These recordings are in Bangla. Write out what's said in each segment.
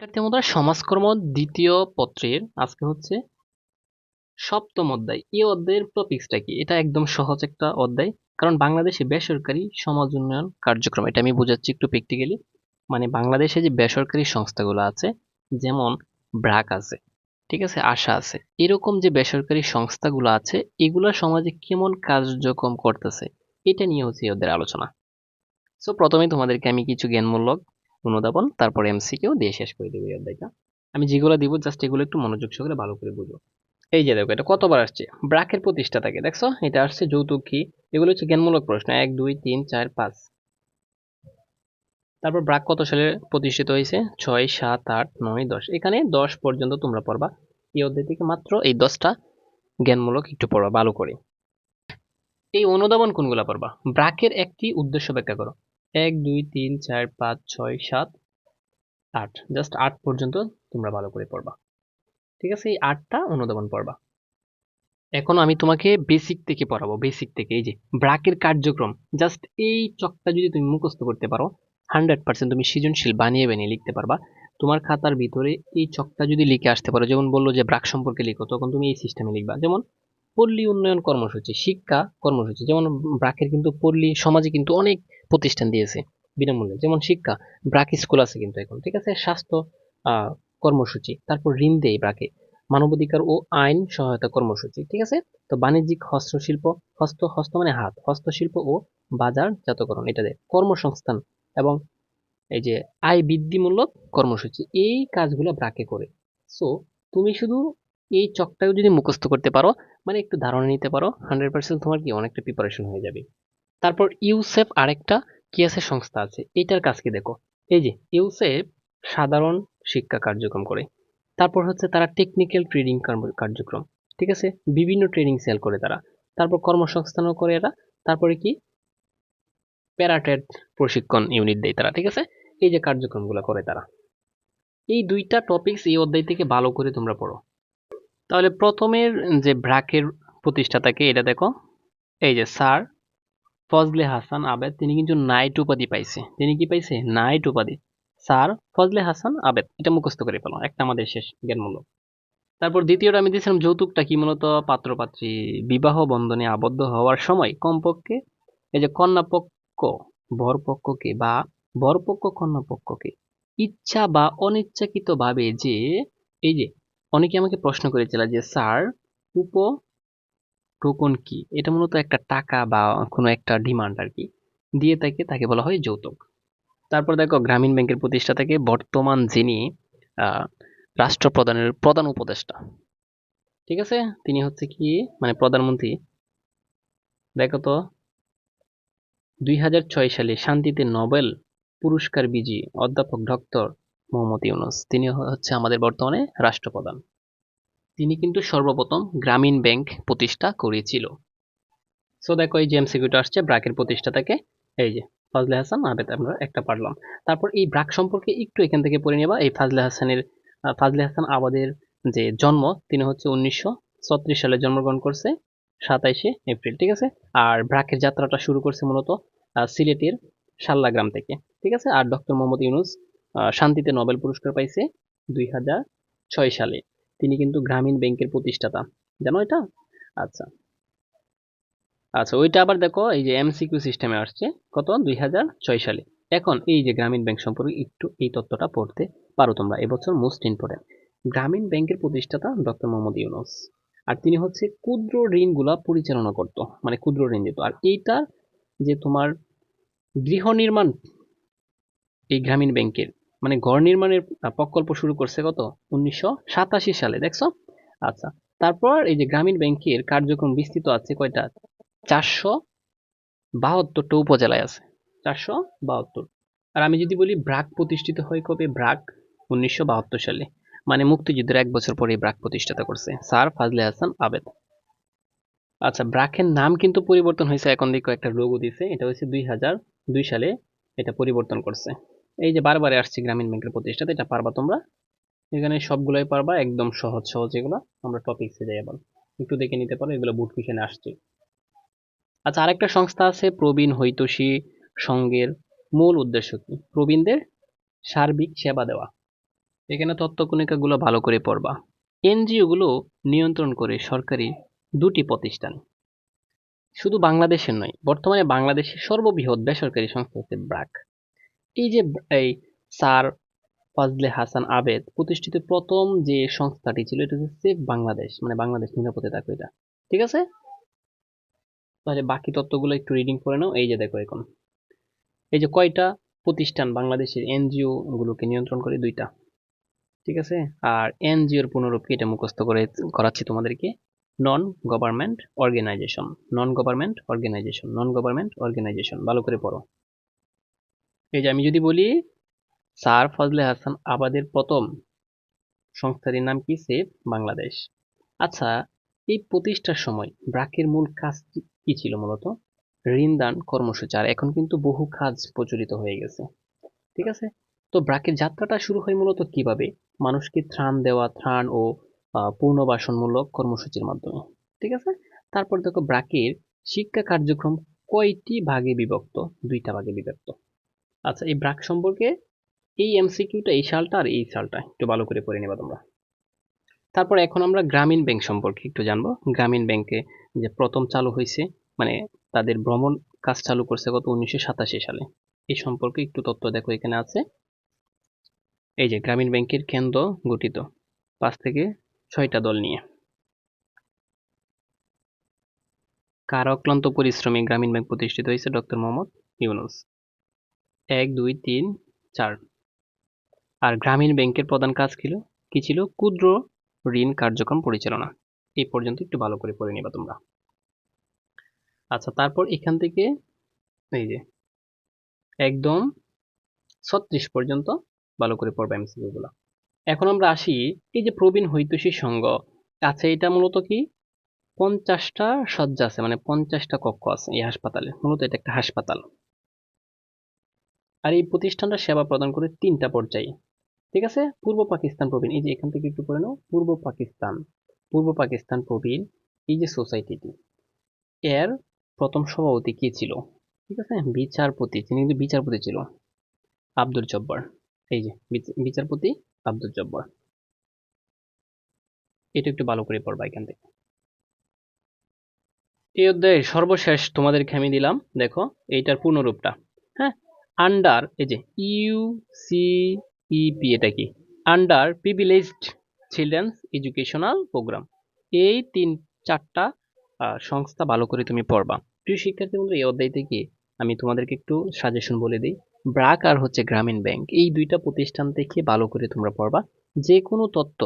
শিক্ষার্থী বন্ধুরা সমাজকর্ম দ্বিতীয় পত্রের আজকে হচ্ছে সপ্তম অধ্যায়। এই অধ্যায়ের টপিক্সটা কি? এটা একদম সহজ একটা অধ্যায়, কারণ বাংলাদেশে বেসরকারি সমাজ উন্নয়ন কার্যক্রম, এটা আমি বোঝাচ্ছি একটু প্র্যাকটিক্যালি মানে বাংলাদেশে যে বেসরকারি সংস্থাগুলো আছে, যেমন ব্রাক আছে, ঠিক আছে, আশা আছে, এরকম যে বেসরকারি সংস্থাগুলো আছে, এগুলো সমাজে কেমন কার্যক্রম করতেছে, এটা নিয়ে হচ্ছে অধ্যায়ের আলোচনা। সো প্রথমে তোমাদেরকে আমি কিছু জ্ঞানমূলক অনুধাবন তারপরে এমসিকিউ দিয়ে শেষ করে দেবো এই অধ্যায়টা। আমি যেগুলো দিব জাস্ট এগুলো একটু মনোযোগ সহকারে ভালো করে বুঝো এই যে দেখো, এটা কতবার আসছে? ব্রাকের প্রতিষ্ঠা থাকে, দেখছ? এটা আসছে যৌতুক কি? এগুলো হচ্ছে জ্ঞানমূলক প্রশ্ন, এক, দুই, তিন, চার, পাঁচ। তারপর ব্রাক কত সালে প্রতিষ্ঠিত হয়েছে? ছয়, সাত, আট, নয়, দশ। এখানে দশ পর্যন্ত তোমরা পড়বা। এই অধ্যায় থেকে মাত্র এই দশটা জ্ঞানমূলক একটু পড়বা, ভালো করে। এই অনুধাবন কোনগুলা পড়বা? ব্রাকের একটি উদ্দেশ্য ব্যাখ্যা করো। এক, দুই, তিন, চার, পাঁচ, ছয়, সাত, আট। জাস্ট আট পর্যন্ত তোমরা ভালো করে পড়বা। ঠিক আছে? এই আটটা অনুধাবন পড়বা। এখন আমি তোমাকে বেসিক থেকে পড়াবো বেসিক থেকে। এই যে ব্রাকের কার্যক্রম। জাস্ট এই চকটা যদি তুমি মুখস্থ করতে পারো হান্ড্রেড পার্সেন্ট তুমি সৃজনশীল বানিয়ে বানিয়ে লিখতে পারবা। তোমার খাতার ভিতরে এই চকটা যদি লিখে আসতে পারো, যেমন বলল যে ব্রাক সম্পর্কে লিখো, তখন তুমি এই সিস্টেমে লিখবা। যেমন পল্লী উন্নয়ন কর্মসূচি, শিক্ষা কর্মসূচি, যেমন ব্রাকের কিন্তু পল্লী সমাজে কিন্তু অনেক প্রতিষ্ঠান দিয়েছে বিনামূল্যে। যেমন শিক্ষা, ব্রাক স্কুল আছে কিন্তু এখন, ঠিক আছে? স্বাস্থ্য কর্মসূচি, তারপর ঋণ দেয় ব্রাকে। মানবাধিকার ও আইন সহায়তা কর্মসূচি, ঠিক আছে? তো বাণিজ্যিক হস্তশিল্প, হস্ত হস্ত মানে হাত, হস্তশিল্প ও বাজারজাতকরণ এটা দেয়। কর্মসংস্থান এবং এই যে আয় বৃদ্ধিমূলক কর্মসূচি, এই কাজগুলো ব্রাকে করে। সো তুমি শুধু এই চকটাও যদি মুখস্থ করতে পারো মানে একটু ধারণা নিতে পারো হান্ড্রেড পার্সেন্ট তোমার কি অনেকটা প্রিপারেশন হয়ে যাবে। তারপর ইউসেফ আরেকটা কি আছে সংস্থা আছে এটার কাজ কি দেখো, এই যে ইউসেফ সাধারণ শিক্ষা কার্যক্রম করে, তারপর হচ্ছে তারা টেকনিক্যাল ট্রেডিং কার্যক্রম, ঠিক আছে? বিভিন্ন ট্রেনিং সেল করে তারা, তারপর কর্মসংস্থানও করে এরা, তারপরে কি? প্যারাটেড প্রশিক্ষণ ইউনিট দেয় তারা, ঠিক আছে? এই যে কার্যক্রমগুলো করে তারা। এই দুইটা টপিকস এই অধ্যায় থেকে ভালো করে তোমরা পড়ো। তাহলে প্রথমের যে ব্র্যাকের প্রতিষ্ঠাতাকে, এটা দেখো। এই যে স্যার ফজলে হাসান আবেদ, তিনি কিন্তু নাইট উপাধি পাইছে। তিনি কি পাইছে? নাইট উপাধি। স্যার ফজলে হাসান আবেদ, এটা মুখস্থ করে পেলাম একটা আমাদের শেষ জ্ঞানমূলক। তারপর দ্বিতীয়টা আমি দিয়েছিলাম, যৌতুকটা কি মূলত? পাত্রপাত্রী, বিবাহ বন্ধনে আবদ্ধ হওয়ার সময় কমপক্ষে, এই যে কন্যাপক্ষ, বরপক্ষকে বা বরপক্ষ কন্যাপক্ষকে, ইচ্ছা বা অনিচ্ছাকৃত ভাবে যে, এই যে অনেকে আমাকে প্রশ্ন করেছিল যে, স্যার উপ টোকন কি? এটা মূলত একটা টাকা বা কোনো একটা ডিমান্ড আর কি দিয়ে থাকে তাকে বলা হয় যৌতুক। তারপর দেখো, গ্রামীণ ব্যাংকের প্রতিষ্ঠা থেকে বর্তমান যিনি রাষ্ট্রপ্রধানের প্রধান উপদেষ্টা, ঠিক আছে? তিনি হচ্ছে কি মানে প্রধানমন্ত্রী। দেখো তো, দুই হাজার ছয় সালে শান্তিতে নোবেল পুরস্কার বিজয়ী অধ্যাপক ডক্টর মোহাম্মদ ইউনুস। তিনি হচ্ছে আমাদের বর্তমানে রাষ্ট্রপ্রধান। তিনি কিন্তু সর্বপ্রথম গ্রামীণ ব্যাংক প্রতিষ্ঠা করেছিল। সো দেখো এই যে এমসিকিউটা আসছে, ব্রাকের প্রতিষ্ঠা থেকে এই যে ফাজলে হাসান, আবেদ আমরা একটা পারলাম। তারপর এই ব্রাক সম্পর্কে একটু এখান থেকে পড়ে নেবা। এই ফাজলে হাসানের ফাজলে হাসান আবাদের যে জন্ম, তিনি হচ্ছে উনিশশো ছত্রিশ সালে জন্মগ্রহণ করছে, সাতাইশে এপ্রিল, ঠিক আছে? আর ব্রাকের যাত্রাটা শুরু করছে মূলত সিলেটের সাল্লা গ্রাম থেকে, ঠিক আছে? আর ডক্টর মোহাম্মদ ইউনুস শান্তিতে নোবেল পুরস্কার পাইছে দুই হাজার ছয় সালে। তিনি কিন্তু গ্রামীণ ব্যাংকের প্রতিষ্ঠাতা। জানো এটা? আচ্ছা। আচ্ছা ওইটা আবার দেখো, এই যে এমসিকিউ সিস্টেমে আসছে, কত? দুই হাজার ছয় সালে। এখন এই যে গ্রামীণ ব্যাংক সম্পর্কে একটু এই তথ্যটা পড়তে পারো তোমরা, এবছর মোস্ট ইম্পর্টেন্ট। গ্রামীণ ব্যাংকের প্রতিষ্ঠাতা ডক্টর মোহাম্মদ ইউনুস। আর তিনি হচ্ছে ক্ষুদ্র ঋণগুলা পরিচালনা করত মানে ক্ষুদ্র ঋণ দিত। আর এইটা যে তোমার গৃহ নির্মাণ এই গ্রামীণ ব্যাংকের মানে ঘর নির্মাণের প্রকল্প শুরু করছে কত? উনিশশো সাতাশি সালে, দেখছ? আচ্ছা তারপর এই যে গ্রামীণ ব্যাংকের কার্যক্রম বিস্তৃত আছে কয়টা? চারশো বাহাত্তরটা উপজেলায় আছে। চারশো বাহাত্তর। আর আমি যদি বলি ব্রাক প্রতিষ্ঠিত হয় কবে? ব্রাক উনিশশো বাহাত্তর সালে। মানে মুক্তিযুদ্ধের এক বছর পরে ব্রাক প্রতিষ্ঠাতা করছে। স্যার ফাজলে হাসান আবেদ। আচ্ছা ব্রাকের নাম কিন্তু পরিবর্তন হয়েছে। এখন দেখো একটা লোগো দিছে। এটা হাজার দুই সালে এটা পরিবর্তন করছে। এই যে বারবারে আসছে গ্রামীণ ব্যাংকের প্রতিষ্ঠাতা, এটা পারবা তোমরা? এখানে সবগুলোই পারবা, একদম সহজ সহজ এগুলো। আমরা টপিক্সে যাই আবার। একটু দেখে নিতে পারো, এগুলো বুট কিষেনে আসছে। আচ্ছা আরেকটা সংস্থা আছে, প্রবীণ হৈতোষী সংঘের মূল উদ্দেশ্য কি? প্রবীণদের সার্বিক সেবা দেওয়া। এখানে তত্ত্বকণিকাগুলো ভালো করে পড়বা। এনজিও গুলো নিয়ন্ত্রণ করে সরকারি দুটি প্রতিষ্ঠান। শুধু বাংলাদেশের নয়, বর্তমানে বাংলাদেশের সর্ববৃহৎ বেসরকারি সংস্থা হচ্ছে ব্র্যাক এই যে, এই স্যার ফজলে হাসান আবেদ প্রতিষ্ঠিত প্রথম যে সংস্থাটি ছিল, এটা হচ্ছে বাংলাদেশ মানে বাংলাদেশ নিরাপদে থাকবে এটা। ঠিক আছে? তাহলে বাকি তত্ত্বগুলো একটু রিডিং করে নাও। এই যে দেখো এখন। এই যে কয়টা প্রতিষ্ঠান বাংলাদেশের এনজিও গুলোকে নিয়ন্ত্রণ করে? দুইটা। ঠিক আছে? আর এনজিওর পুনরূপ এটা মুখস্থ করে করাচ্ছি তোমাদেরকে। Non government organisation non government organisation non government organisation ভালো করে পড়ো। এই যে আমি যদি বলি, স্যার ফজলে হাসান আবাদের প্রথম সংস্থাটির নাম কি? সেফ বাংলাদেশ। আচ্ছা এই প্রতিষ্ঠার সময় ব্রাকের মূল কাজ কি- ছিল মূলত? ঋণদান কর্মসূচি। এখন কিন্তু বহু কাজ প্রচলিত হয়ে গেছে। ঠিক আছে? তো ব্রাকের যাত্রাটা শুরু হয় মূলত কীভাবে? মানুষকে ত্রাণ দেওয়া, ত্রাণ ও পুনর্বাসনমূলক কর্মসূচির মাধ্যমে। ঠিক আছে? তারপর দেখো ব্রাকের শিক্ষা কার্যক্রম কয়টি ভাগে বিভক্ত? দুইটা ভাগে বিভক্ত। আচ্ছা এই ব্রাক সম্পর্কে এই এমসিকিউটা, এই সালটা আর এই সালটা একটু ভালো করে পড়ে নেবা তোমরা। তারপর এখন আমরা গ্রামীণ ব্যাংক সম্পর্কে একটু জানব। গ্রামীণ ব্যাংকে যে প্রথম চালু হয়েছে মানে তাদের ভ্রমণ কাজ চালু করছে গত উনিশশো সাতাশি সালে। এই সম্পর্কে একটু তথ্য দেখো এখানে আছে। এই যে গ্রামীণ ব্যাংকের কেন্দ্র গঠিত, পাঁচ থেকে ছয়টা দল নিয়ে। কার অক্লান্ত পরিশ্রমে গ্রামীণ ব্যাংক প্রতিষ্ঠিত হয়েছে? ডক্টর মোহাম্মদ ইউনুস। এক, দুই, তিন, চার। আর গ্রামীণ ব্যাংকের প্রধান কাজ ছিল, কি ছিল? ক্ষুদ্র ঋণ কার্যক্রম পরিচালনা। এই পর্যন্ত একটু ভালো করে পড়ে নিবা তোমরা। আচ্ছা তারপর এখান থেকে এই যে, একদম ছত্রিশ পর্যন্ত ভালো করে পড়বা গুলো। এখন আমরা আসি, এই যে প্রবীণ হৈতৈষী সংঘ আচ্ছা এটা মূলত কি? পঞ্চাশটা শয্যা আছে মানে পঞ্চাশটা কক্ষ আছে এই হাসপাতালে, মূলত এটা একটা হাসপাতাল। আর এই প্রতিষ্ঠানটা সেবা প্রদান করে তিনটা পর্যায়ে। ঠিক আছে? পূর্ব পাকিস্তান প্রবীণ, এই যে এখান থেকে একটু পড়ে নাও। পূর্ব পাকিস্তান। পূর্ব পাকিস্তান প্রবীণ, এই যে সোসাইটিটি এর প্রথম সভাপতি কে ছিল? ঠিক আছে? বিচারপতি, তিনি কিন্তু বিচারপতি ছিল। আব্দুল জব্বার। এই যে বিচারপতি আব্দুল জব্বার। এটা একটু ভালো করে পড়বা এখান থেকে। এই অধ্যায়ে সর্বশেষ তোমাদেরকে আমি দিলাম, দেখো, এইটার পূর্ণরূপটা। হ্যাঁ? আন্ডার এই যে ইউ সি ইপি এটা কি? Under privileged children's educational programme এই তিন, চারটা সংস্থা ভালো করে তুমি পড়বা। প্রিয় শিক্ষার্থী বন্ধু এই অধ্যায় থেকে আমি তোমাদেরকে একটু সাজেশন বলে দিই? ব্রাক আর হচ্ছে গ্রামীণ ব্যাংক, এই দুইটা প্রতিষ্ঠান থেকে ভালো করে তোমরা পড়বা। যে কোনো তত্ত্ব,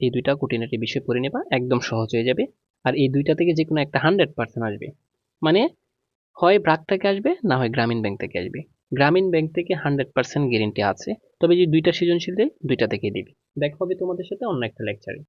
এই দুইটা খুঁটিনাটি বিষয় পড়ে নেবা, একদম সহজ হয়ে যাবে। আর এই দুইটা থেকে যে কোনো একটা হান্ড্রেড পার্সেন্ট আসবে। মানে হয় ব্রাক থেকে আসবে, না হয় গ্রামীণ ব্যাংক থেকে আসবে। গ্রামীণ ব্যাংক থেকে হান্ড্রেড পার্সেন্ট গ্যারেন্টি আছে। তবে যে দুইটা সৃজনশীল দেয় দুইটা থেকে দিবি। দেখা হবে তোমাদের সাথে অন্য একটা লেকচারে